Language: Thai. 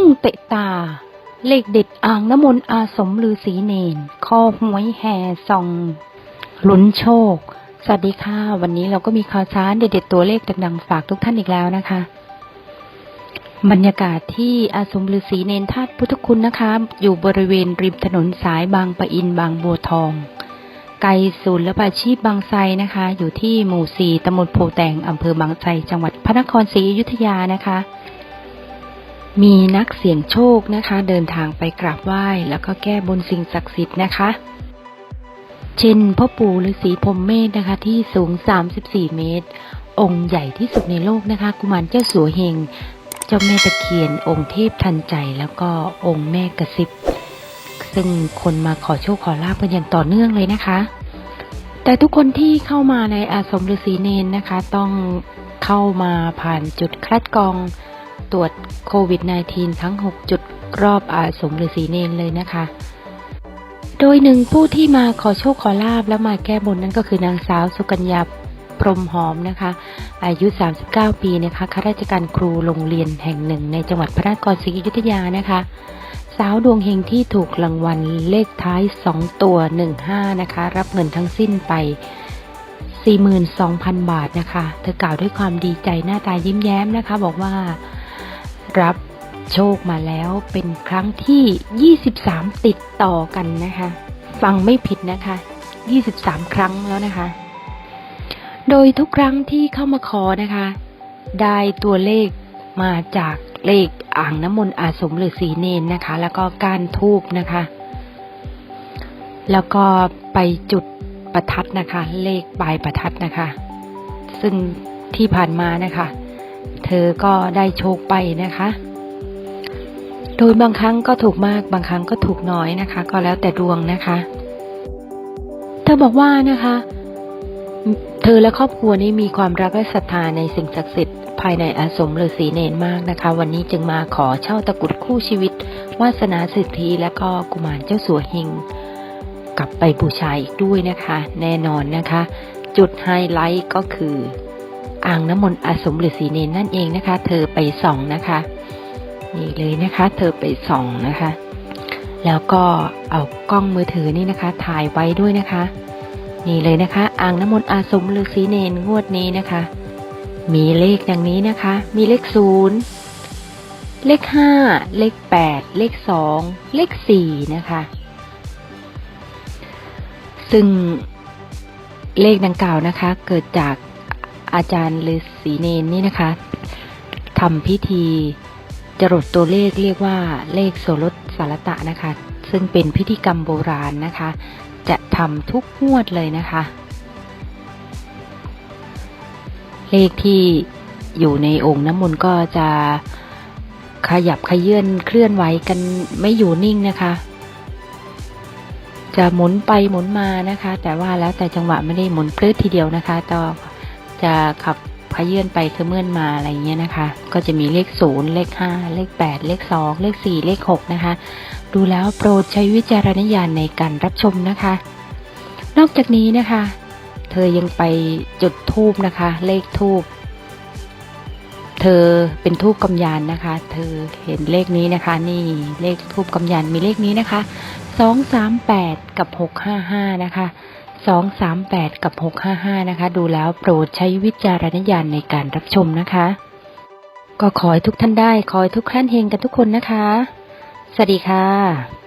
พุ่งเตะตา เลขเด็ดอ่างน้ำมนต์อาสมฤาษีเนนคอหวยแห่ส่องลุ้นโชค สวัสดีค่ะ วันนี้เราก็มีข่าวสารเด็ดๆตัวเลขดังๆฝากทุกท่านอีกแล้วนะคะ บรรยากาศที่อาสมฤาษีเนนธาตุพุทธคุณนะคะ อยู่บริเวณริมถนนสายบางปะอินบางบัวทอง ไกลศูนย์และอาชีพบางไทรนะคะ อยู่ที่หมู่สี่ตำบลโพแตงอำเภอบางไทรจังหวัดพระนครศรีอยุธยานะคะ มีนักเสี่ยงโชคนะคะ เดินทางไปกราบไหว้ แล้วก็แก้บนสิ่งศักดิ์สิทธิ์นะคะ เช่นพ่อปู่ฤาษีพรมเมธนะคะ ที่สูง 34 เมตร องค์ใหญ่ที่สุดในโลกนะคะ กุมารเจ้าสัวเฮง เจ้าแม่ตะเคียน องค์เทพทันใจ แล้วก็องค์แม่กระซิบ ซึ่งคนมาขอโชคขอลาบกันอย่างต่อเนื่องเลยนะคะ แต่ทุกคนที่เข้ามาในอาสมฤาษีเนนนะคะ ต้องเข้ามาผ่านจุดคัดกรอง ตรวจโควิด -19 ทั้ง 6 จุดรอบอาสมฤาษีเนนเลยนะคะ โดยหนึ่งผู้ที่มาขอโชคขอลาบและมาแก้บนนั่นก็คือนางสาวสุกัญญาพรหมหอมนะคะ อายุ 39 ปีนะคะข้าราชการครูโรงเรียนแห่งหนึ่ง ในจังหวัดพระนครศรีอยุธยานะคะ สาวดวงเฮงที่ถูกรางวัลเลขท้าย 2 ตัว 15 นะคะ รับเงินทั้งสิ้นไป 42,000 บาทนะคะ เธอกล่าวด้วยความดีใจหน้าตายิ้มแย้มนะคะ บอกว่า รับโชคมาแล้วเป็นครั้งที่ 23 ติดต่อกันนะคะ ฟังไม่ผิดนะคะ 23 ครั้งแล้วนะคะ โดยทุกครั้งที่เข้ามาขอนะคะ ได้ตัวเลขมาจากเลขอ่างน้ำมนต์อาสมฤาษีเนนนะคะ แล้วก็การทูบนะคะ แล้วก็ไปจุดประทัดนะคะ เลขปลายประทัดนะคะ ซึ่งที่ผ่านมานะคะ เธอก็ได้โชคไปนะคะ โดยบางครั้งก็ถูกมากบางครั้งก็ถูกน้อยนะคะ ก็แล้วแต่ดวงนะคะ เธอบอกว่านะคะ เธอและครอบครัวนี้มีความรักและศรัทธาในสิ่งศักดิ์สิทธิ์ภายในอาสมฤาษีเนนมากนะคะ วันนี้จึงมาขอเช่าตะกุดคู่ชีวิต วาสนาสิทธิและก็กุมารเจ้าสัวเฮงกลับไปบูชาอีกด้วยนะคะ แน่นอนนะคะ จุดไฮไลท์ก็คือ อ่างน้ำมนต์อาสมฤาษีเนนนั่นเองนะคะ เธอไปส่องนะคะ นี่เลยนะคะ เธอไปส่องนะคะ แล้วก็เอากล้องมือถือนี่นะคะ ถ่ายไว้ด้วยนะคะ นี่เลยนะคะ อ่างน้ำมนต์อาสมฤาษีเนนงวดนี้นะคะ มีเลขอย่างนี้นะคะ มีเลขศูนย์เลขห้าเลขแปดเลขสองเลขสี่นะคะ ซึ่งเลขดังกล่าวนะคะ เกิดจาก อาจารย์ฤาษีเนนนี่นะคะทำพิธีจรดตัวเลขเรียกว่าเลขโสรสสารตะนะคะ ซึ่งเป็นพิธีกรรมโบราณนะคะ จะทำทุกงวดเลยนะคะ เลขที่อยู่ในองค์น้ำมนต์ก็จะขยับขยื่นเคลื่อนไหวกันไม่อยู่นิ่งนะคะ จะหมุนไปหมุนมานะคะ แต่ว่าแล้วแต่จังหวะไม่ได้หมุนปลื้ดทีเดียวนะคะก็ จะขับขยื่นไปเคลื่อนมาอะไรเงี้ยนะคะ ก็จะมีเลขศูนย์เลขห้าเลขแปดเลขสองเลขสี่เลขหกนะคะ ดูแล้วโปรดใช้วิจารณญาณในการรับชมนะคะ นอกจากนี้นะคะ เธอยังไปจุดทูบนะคะ เลขทูบเธอเป็นทูบกำยานนะคะ เธอเห็นเลขนี้นะคะ นี่เลขทูบกำยานมีเลขนี้นะคะสองสามแปดกับหกห้าห้านะคะ สองสามแปดกับหกห้าห้านะคะ ดูแล้วโปรดใช้วิจารณญาณในการรับชมนะคะ ก็ขอให้ทุกท่านได้ ขอให้ทุกท่านเฮงกันทุกคนนะคะ สวัสดีค่ะ